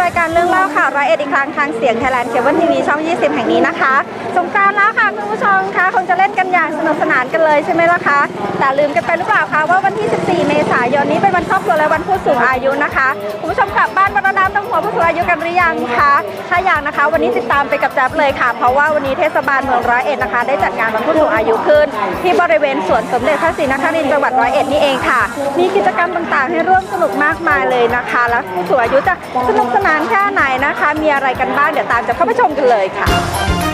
รายการเรื่องเล่าข่าวร้อยเอ็ดอีกครั้งทางเสียงไทยแลนด์เคเบิลทีวีช่อง 20 แห่งนี้นะคะสงกรารแล้วค่ะคุณผู้ชมคะคงจะเล่นกันอย่างสนุกสนานกันเลยใช่ไหมล่ะคะแต่ลืมกันไปหรือเปล่าคะว่าวันที่ 14 เมษายนนี้เป็นวันครอบครัวและวันผู้สูงอายุนะคะคุณผู้ชมกลับบ้านมารดน้ำดำหัวผู้สูงอายุกันหรือยังคะถ้าอย่างนะคะ วันนี้ติดตามไปกับแจับเลยค่ะ เพราะว่าวันนี้เทศบาลเมืองร้อยเอ็ดนะคะ ได้จัดงานวันผู้สูงอายุขึ้น ที่บริเวณสวนสมเด็จพระศรีนครินทร์จังหวัดร้อยเอ็ดนี่เองค่ะ มีกิจกรรมต่างๆ ให้ร่วมสนุกมากมายเลยนะคะ แล้วผู้สูงอายุจะสนุกสนานแค่ไหนนะคะ มีอะไรกันบ้าง เดี๋ยวตามจะเข้าไปชมกันเลยค่ะ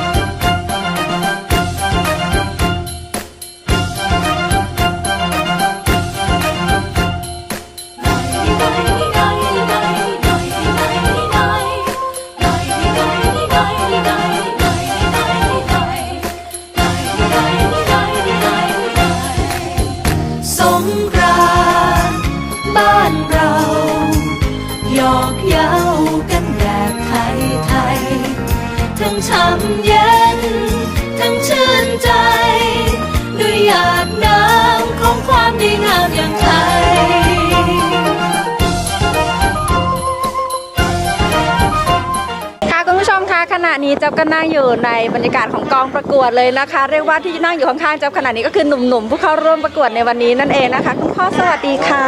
ๆทั้งช่ำเย็น ทั้งชื่นใจ ด้วยหยาดน้ำของความดีงามอย่างไทย นี้เจับก็นั่งอยู่ในบรรยากาศของกองประกวดเลยนะคะ เรียกว่าที่นั่งอยู่ข้างๆเจับขณะนี้ก็คือหนุ่มๆผู้เข้าร่วมประกวดในวันนี้นั่นเองนะคะ คุณพ่อสวัสดีค่ะ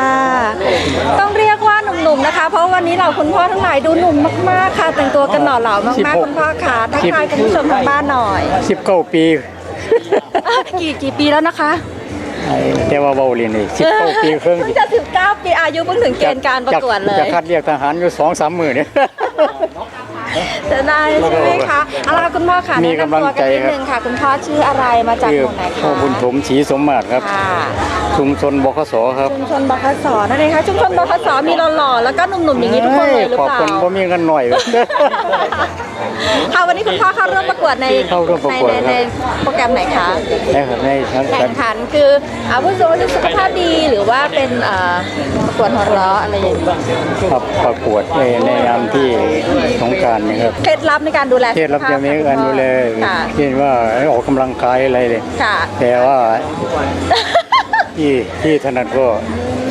ต้องเรียกว่าหนุ่มๆนะคะ เพราะวันนี้เราคุณพ่อทั้งหลายดูหนุ่มมากๆค่ะแต่งตัวกันหล่อเหลามากๆคุณพ่อค่ะทักทายคุณผู้ชมทางบ้านหน่อยสิบเก้าปีอะกี่กี่ปีแล้วนะคะแต่ว่าเบาเรียนนี่สิบเก้าปีครึ่งเพิ่งจะ19ปีอายุเพิ่งถึงเกณฑ์การประกวดเลยจะคัดเรียกทหารอยู่สองสามหมื่นเนี่ย จะได้ใช่ไหมคะเอาล่ะคุณพ่อค่ะมีแนะกำลันำตัวใจกันนิดนึงค่ะ คุณพ่อชื่ออะไรมาจากหมู่ไหนคะพ่อบุญถมศรีสมมาตรครับ ค่ะชุมชนบคสครับ ชุมชนบคสนั่นเองค่ะชุมชนบคสมีหล่อๆแล้วก็หนุ่มๆอย่างนี้ทุกคนเลยหรือขอบเปล่า คุณว่ามีเงินหน่อย ค่ะวันนี้คุณพ่อเข้าร่วมประกวดในเข้าร่วมประกวดในครับในโปรแกรมไหนคะนะครับในทั้งแข่งขันคืออาผู้สูงอายุสุขภาพดีหรือว่าเป็นเอ่อประกวดหัวเราะอะไรอย่างนี้ครับประกวดในในนามที่สงกรารนะครับเคล็ดลับในการดูแลเทศรับจะมีกันดูแลค่ะเช่นว่าให้ออกกำลังกายอะไรเลยค่ะแต่ว่าที่ที่ถนัดก็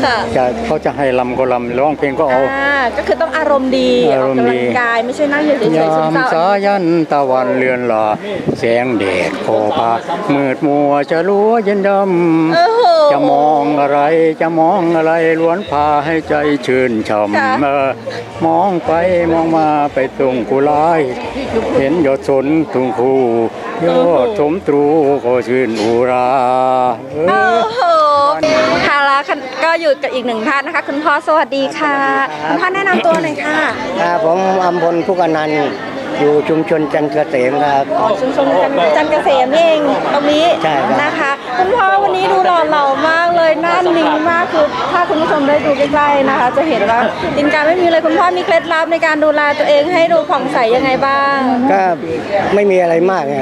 ค่ะจะเขาจะให้ลำก็ลำร้องเพลงก็เอา อ่าก็คือต้องอารมณ์ดีอารมณ์ดี กกำลังกายไม่ใช่นั่งอยู่เฉยยาๆซึมมเศร้าสายันตะวันเลือนลาแสงแดดโคพามืดมัวจะลัวเย็นดโอ้โหำจะมองอะไรจะมองอะไรล้วนพาให้ใจชื่นช่ค่ะำเออมองไปมองมาไปตรงกุลาย เห็นยอดสนตุงคูยอดสมตรูก็ชื่นอุราเอโอ้อโห ค่ะแล้วก็อยู่กับอีกหนึ่งท่านนะคะ คุณพ่อสวัสดีค่ะ คุณพ่อแนะนำตัวหน่อยค่ะครับผมอำพลพุกอนันต์อยู่ชุมชนจันทร์เกษมครับ อ๋อชุมชนจันจันทร์เกษมนี่เองตรงนี้ใช่ครับ นะคะ คุณพ่อวันนี้ดูหล่อเหลามากเลยหน้านิ่งมากคือถ้าคุณผู้ชมได้ดูใกล้ๆนะคะ จะเห็นว่าดินการไม่มีเลยคุณพ่อมีเคล็ดลับในการดูแลตัวเองให้ดูผ่องใสยังไงบ้าง ก็ไม่มีอะไรมากไง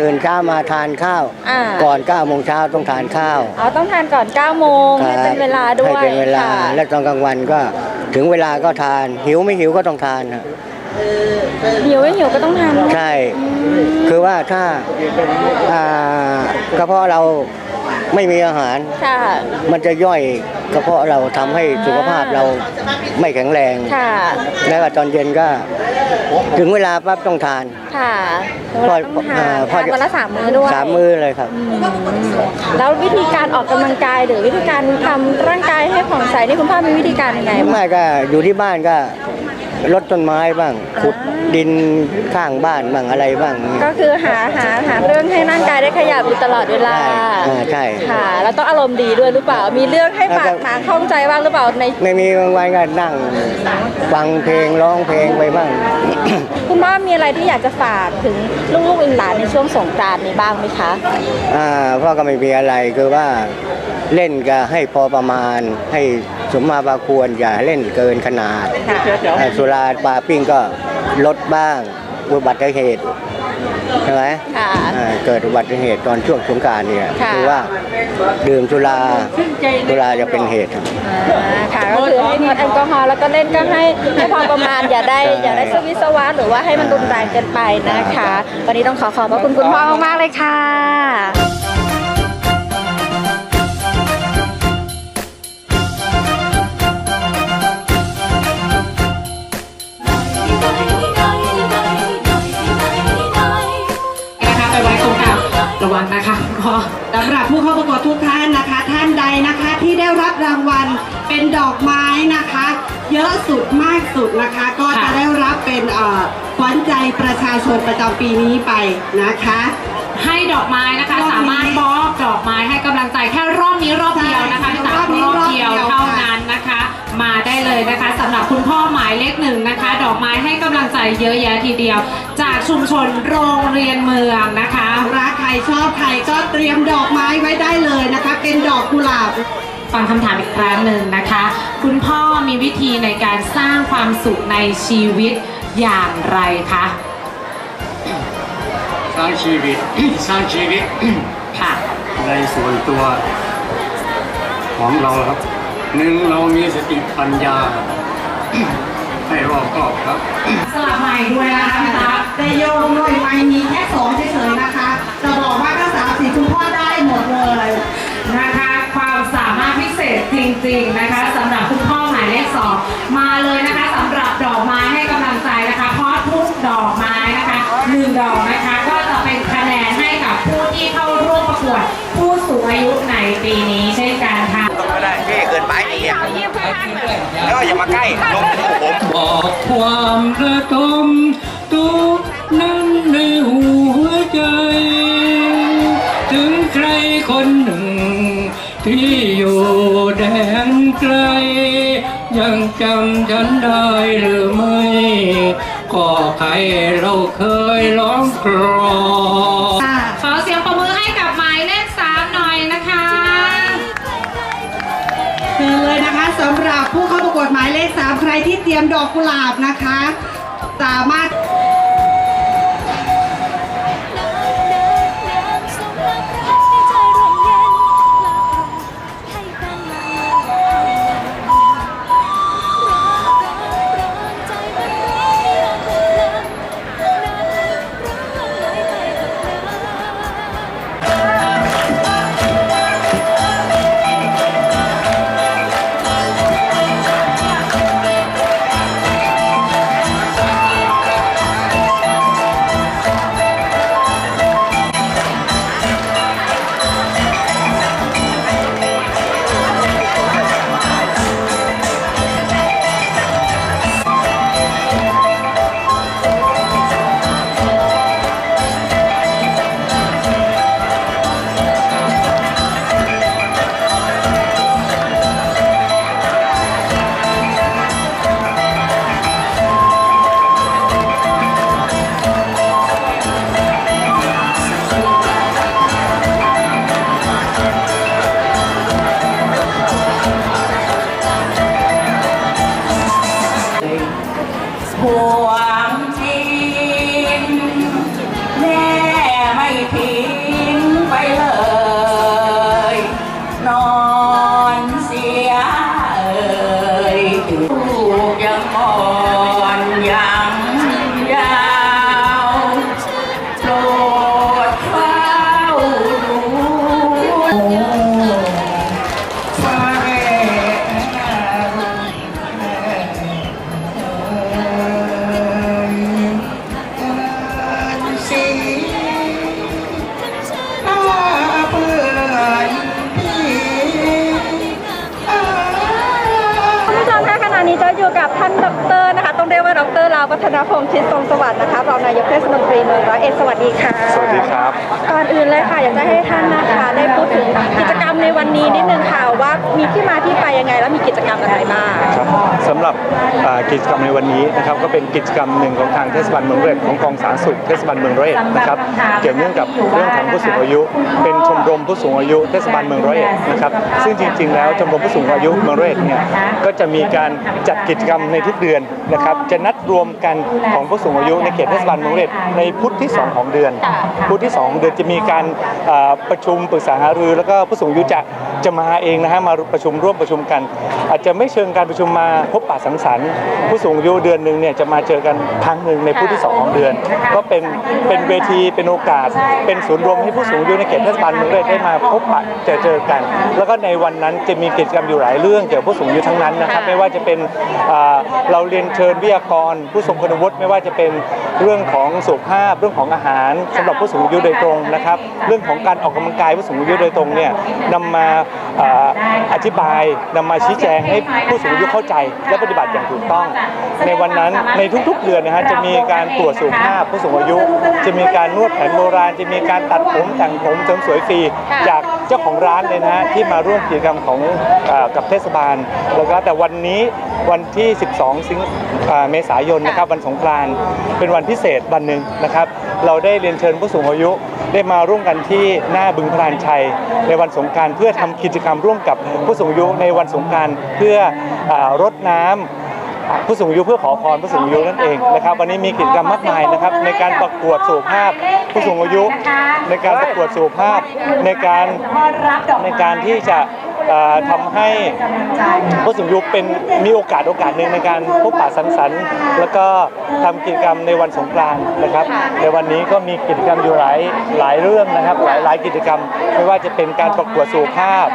ตื่นเช้ามาทานข้าว อ่า ก่อน9โมงเช้าต้องทานข้าวอ๋อต้องทานก่อน9โมงให้เป็นเวลาด้วยให้เป็นเวลา ค่ะและตอนกลางวันก็ถึงเวลาก็ทาน หิวไม่หิวก็ต้องทานนะ หิวไม่หิวก็ต้องทานใช่ คือว่าถ้าอ่ากระเพาะเราไม่มีอาหาร ค่ะ มันจะย่อยกระเพาะเราทำให้สุขภาพเราไม่แข็งแรง ค่ะ แล้วก็ตอนเย็นก็ ถึงเวลาปั๊บต้องทาน ค่ะพอต้องทานอ่าพ่อทานวันละสามมื้อด้วยสามมื้อเลยครับ แล้ววิธีการออกกำลังกายหรือวิธีการทำร่างกายให้ผ่องใสนี่คุณพ่อมีวิธีการยังไงไม่ก็อยู่ที่บ้านก็ ลดต้นไม้บ้าง ขุดดินข้างบ้านบ้างอะไรบ้าง ก็คือหาหาหาเรื่องให้ร่างกายได้ขยับอยู่ตลอดเวลาใช่อ่าใช่ค่ะ แล้วต้องอารมณ์ดีด้วยหรือเปล่า มีเรื่องให้ปากหมาข้องใจบ้างหรือเปล่าในไม่มีบางวันก็นั่งฟังเพลงร้องเพลงไปบ้าง คุณพ่อมีอะไรที่อยากจะฝากถึงลูกๆหลานๆในช่วงสงกรานต์นี้บ้างไหมคะ อ่าพ่อก็ไม่มีอะไรคือว่า เล่นก็ให้พอประมาณ ให้สมมาบาควรอย่าเล่นเกินขนาดค่ะอ่าสุราปลาปิ้งก็ลดบ้างอุบัติเหตุใช่ไหมค่ะอ่าเกิดอุบัติเหตุตอนช่วงสงกรารเนี่ยค่ะคือว่าดื่มสุราสุราจะเป็นเหตุครับอ่าค่ะก็คือให้งดแอลกอฮอล์แล้วก็เล่นก็ให้ให้พอประมาณอย่าได้ใช่อย่าได้สวิสวาสหรือว่าให้มันรุนแรงเกินไปนะคะ วันนี้ต้องขอขอบพระคุณคุณพ่อมากๆเลยค่ะ สำหรับผู้เข้าประกวดทุกท่านนะคะ ท่านใดนะคะที่ได้รับรางวัลเป็นดอกไม้นะคะ เยอะสุดมากสุดนะคะ ก็จะได้รับเป็นเอ่อขวัญใจประชาชนประจำปีนี้ไปนะคะ ให้ดอกไม้นะคะรอบนี้สามารถมอบดอกไม้ให้กำลังใจแค่รอบนี้รอบเดียวนะคะใช่พี่ตารอบนี้รอบรอบเดียวเดียวเท่าค่ะนั้นนะคะ มาได้เลยนะคะสำหรับคุณพ่อหมายเลข เยอะแยะทีเดียว จากชุมชนโรงเรียนเมืองนะคะรักใครชอบใครก็เตรียมดอกไม้ไว้ได้เลยนะคะ เป็นดอกกุหลาบฟังคำถามอีกครั้งหนึ่งนะคะ คุณพ่อมีวิธีในการสร้างความสุขในชีวิตอย่างไรคะสร้างชีวิตสร้างชีวิตค่ะในส่วนตัวของเราครับหนึ่งเรามีสติปัญญา ให้รอบคอบครับ สลับใหม่ด้วยนะคะพี่ตั๊กแต่โยมด้วยไม้มีแค่สองเฉยๆนะคะจะบอกว่าถ้าสามสี่คุณพ่อได้หมดเลยนะคะความสามารถพิเศษจริง ๆนะคะสำหรับคุณพ่อหมายเลขสองมาเลยนะคะสำหรับดอกไม้ให้กำลังใจนะคะเพราะทุกดอกไม้นะคะหนึ่งดอกนะคะก็จะเป็นคะแนนให้กับผู้ที่เข้าร่วมประกวดผู้สูงอายุในปีนี้ ได้เท่เกินไปนี่แล้วอย่ามาใกล้ลงหูผมบอกความระทมทุกข์นั้นในหัวใจ ถึงใครคนหนึ่ง ที่อยู่แดนไกล ยังจำฉันได้หรือไม่ ก็ใครเราเคยร้องกรอน วดหมายเลขสามใครที่เตรียมดอกกุหลาบนะคะ สามารถ ห่ รรมอะไรบ้าง หรับอ่ากิจกรรมในวันนี้นะครับก็เป็นกิจกรรมหนึ่งของทางเทศบาลเมืองร้อยเอ็ดของกองสาธารณสุขเทศบาลเมืองร้อยเอ็ดนะครับเกี่ยวเนื่องกับเรื่องของผู้สูงอายุ เป็นชมรมผู้สูงอายุเทศบาลเมืองร้อยเอ็ดนะครับซึ่งจริง ๆ แล้วชมรมผู้สูงอายุเมืองร้อยเอ็ดเนี่ยก็จะมีการจัดกิจกรรมในทุกเดือนนะครับจะนัดรวมกันของผู้สูงอายุในเขตเทศบาลเมืองร้อยเอ็ดในพุธที่สองของเดือน พุธที่สองของเดือนจะมีการอ่าประชุมปรึกษาหารือแล้วก็ผู้สูงอายุจะจะมาเองนะฮะมาประชุมร่วมประชุมกัน อาจจะไม่เชิงการประชุมมาพบปะสังสรรค์ ผู้สูงอายุเดือนหนึ่งเนี่ยจะมาเจอกันครั้งหนึ่งในผู้ที่สองของเดือน ก็เป็นเป็นเวทีเป็นโอกาส เป็นศูนย์รวมให้ผู้สูงอายุในเขตเทศบาลเมืองเลยได้มาพบปะเจอเจอกัน แล้วก็ในวันนั้นจะมีกิจกรรมอยู่หลายเรื่องเกี่ยวกับผู้สูงอายุทั้งนั้นนะครับไม่ว่าจะเป็นอ่าเราเรียนเชิญวิทยากร ผู้ทรงคุณวุฒิไม่ว่าจะเป็นเรื่องของสุขภาพเรื่องของอาหารสำหรับผู้สูงอายุโดยตรงนะครับ เรื่องของการออกกำลังกายผู้สูงอายุโดยตรงเนี่ยนำมาอ่าอธิบายนำมาชี้แจงให้ผู้สูงอายุเข้าใจและปฏิบัติอย่างถูกต้อง ในวันนั้นในทุกๆเดือนนะฮะจะมีการตรวจสุขภาพผู้สูงอายุ จะมีการนวดแผนโบราณ จะมีการตัดผมแต่งผมเสริมสวยฟรีจากเจ้าของร้านเลยนะฮะที่มาร่วมกิจกรรมของเออกับเทศบาลแล้วก็แต่วันนี้วันที่ 12 สิงอ่าเมษายนนะครับวันสงกรานต์เป็นวันพิเศษวันหนึ่งนะครับ เราได้เรียนเชิญผู้สูงอายุ ได้มาร่วมกันที่หน้าบึงพรานชัย ในวันสงการเพื่อทำกิจกรรมร่วมกับผู้สูงอายุในวันสงการเพื่ออรดน้ำผู้สูงอายุเพื่อขอพรผู้สูงอายุนั่นเองนะครับ วันนี้มีกิจกรรมมากมายนะครับ ในการประกวดสุขภาพ ผู้สูงอายุ ในการประกวดสุขภาพในการในการที่จะ ทำให้ผู้สูงอายุเป็นมีโอกาสโอกาสหนึ่งในการพบปะสังสรรค์ แล้วก็ทำกิจกรรมในวันสงกรานต์นะครับ ในวันนี้ก็มีกิจกรรมอยู่หลายหลายเรื่องนะครับ หลายหลายกิจกรรม ไม่ว่าจะเป็นการประกวดสุขภาพ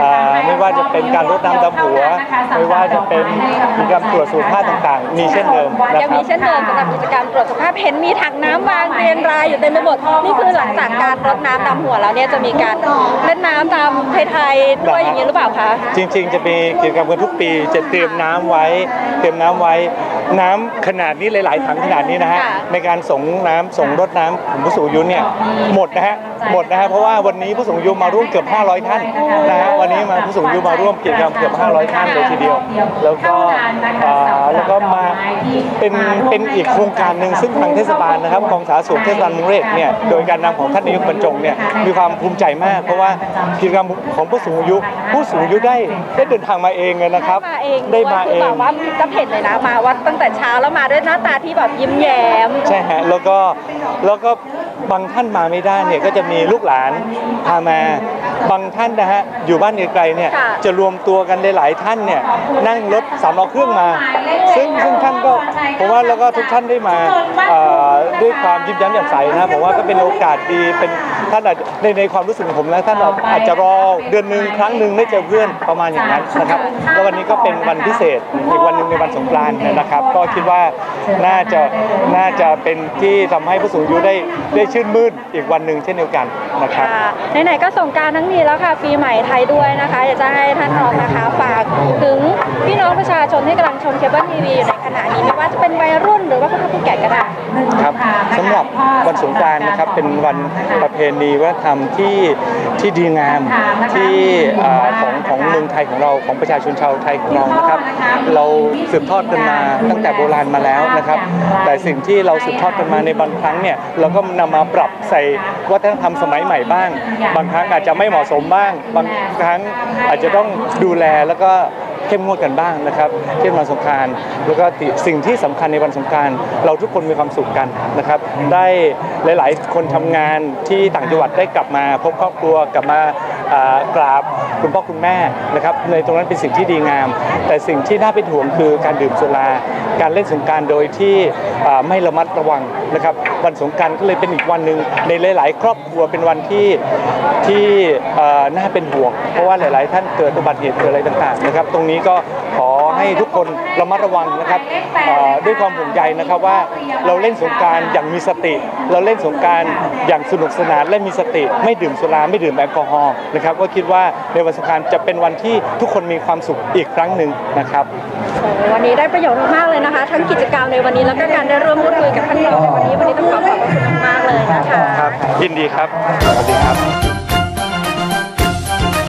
อ่าไม่ว่าจะเป็นการรดน้ำดำหัว ไม่ว่าจะเป็นกิจกรรมตรวจสุขภาพต่างๆ มีเช่นเดิมนะยังครัมีบเช่นเดิมสำหรับกิจกรรมตรวจสุขภาพเห็นมีถังน้ำวางเรียนรายอยู่เต็มไปหมดนี่คือหลังจากการรดน้ำดำหัวแล้วเนี่ยจะมีการเล่นน้ำตามไทยๆด้วยอย่างนี้หรือเปล่าคะ จริงๆ จะมีกิจกรรมกันทุกปี จะเตรียมน้ำไว้ เตรียมน้ำไว้ น้ำขนาดนี้หลาย ๆ ถังขนาดนี้นะฮะ ค่ะในการส่งน้ำส่งรถน้ำของผู้สูงอายุเนี่ยหมดนะฮะ หมดนะฮะเพราะว่าวันนี้ผู้สูงอายุมาร่วมเกือบ 500 ท่านนะฮะวันนี้มาผู้สูงอายุมาร่วมกิจกรรมเกือบ 500 ท่านเลยทีเดียว แล้วก็อ่าแล้วก็มาเป็นเป็นอีกโครงการหนึ่งซึ่งทางเทศบาลนะครับกองสาธารณสุขเทศบาลเมืองเรศเนี่ยโดยการนำของท่านนายกบรรจงเนี่ยมีความภูมิใจมาก เพราะว่ากิจกรรมของผู้สูงอายุ ผู้สูงอายุได้ได้เดินทางมาเองเลยนะครับ มาเองได้มาเอคืงแบบว่าจะเห็นเลยนะมาวัดตั้งแต่เช้าแล้วมาด้วยหน้าตาที่แบบยิ้มแย้ม ใช่ฮะแล้วก็แล้วก็ บางท่านมาไม่ได้เนี่ยก็จะมีลูกหลานพามา บางท่านนะฮะอยู่บ้านไกลๆเนี่ยค่ะจะรวมตัวกันหลายๆท่านเนี่ยนั่งรถสามล้อเครื่องมา ซึ่งซึ่งท่านก็ผมว่าแล้วก็ทุกท่านได้มาเอ่อด้วยความยิ้มแย้มแจ่มใสนะผมว่าก็เป็นโอกาสดีเป็นท่านอาจจะในในความรู้สึกของผมนะท่านอาจจะรอเดือนหนึ่งครั้งหนึ่งได้เจอเพื่อนประมาณอย่างนั้นนะครับแล้ววันนี้ก็เป็นวันพิเศษอีกวันหนึ่งในวันสงกรานต์นะครับ ก็คิดว่าน่าจะน่าจะเป็นที่ทำให้ผู้สูงอายุได้ได้ชื่นมื่นอีกวันหนึ่งเช่นเดียวกันนะครับค่ะไหนๆก็สงการทั้งนี้แล้วค่ะปีใหม่ไทยด้วยนะคะอยากจะให้ท่านรองนะคะฝากถึงพี่น้องประชาชนที่กำลังชมเคเบิลทีวีอยู่ในขณะนี้ไม่ว่าจะเป็นวัยรุ่นหรือว่าผู้เฒ่าผู้แก่ก็ได้ครับสำหรับวันสงกรานต์นะครับเป็นวันประเพณีวัฒนธรรมที่ที่ดีงามที่เอ่อของของเมืองไทยของเราของประชาชนชาวไทยของเรานะครับ เราสืบทอดกันมาตั้งแต่โบราณมาแล้วนะครับ แต่สิ่งที่เราสืบทอดกันมาในบางครั้งเนี่ยเราก็นำมาปรับใส่วัฒนธรรมสมัยใหม่บ้าง บางครั้งอาจจะไม่เหมาะสมบ้าง บางครั้งอาจจะต้องดูแลแล้วก็ เข้มงวดกันบ้างนะครับเช่นวันสงกรารแล้วก็สิ่งที่สำคัญในวันสงกรารเราทุกคนมีความสุขกันนะครับ ได้หลาย ๆ คนทำงานที่ต่างจังหวัดได้กลับมาพบครอบครัวกลับมาอ่า กราบคุณพ่อคุณแม่นะครับในตรงนั้นเป็นสิ่งที่ดีงาม แต่สิ่งที่น่าเป็นห่วงคือการดื่มสุรา การเล่นสงการโดยที่ไม่ระมัดระวังนะครับวันสงการก็เลยเป็นอีกวันหนึ่งในหลาย ๆ ครอบครัวเป็นวันที่ที่น่าเป็นห่วง เพราะว่าหลาย ๆ ท่านเกิดอุบัติเหตุเกิดอะไรต่าง ๆ นะครับ ตรงนี้ก็ขอ ให้ทุกคนระมัดระวังนะครับเอ่อด้วยความห่วงใยนะครับว่าเราเล่นสงกรารอย่างมีสติ เราเล่นสงกรารอย่างสนุกสนานและมีสติ ไม่ดื่มสุราไม่ดื่มแอลกอฮอล์นะครับก็คิดว่าในวันสงกรารจะเป็นวันที่ทุกคนมีความสุขอีกครั้งหนึ่งนะครับโอ้วันนี้ได้ประโยชน์มากๆเลยนะคะ ทั้งกิจกรรมในวันนี้แล้วก็การได้ร่วมพูดคุยกับท่านรองในวันนี้วันนี้ต้องขอขอบคุณมากๆเลยนะคะครับยินดีครับสวัสดีครับ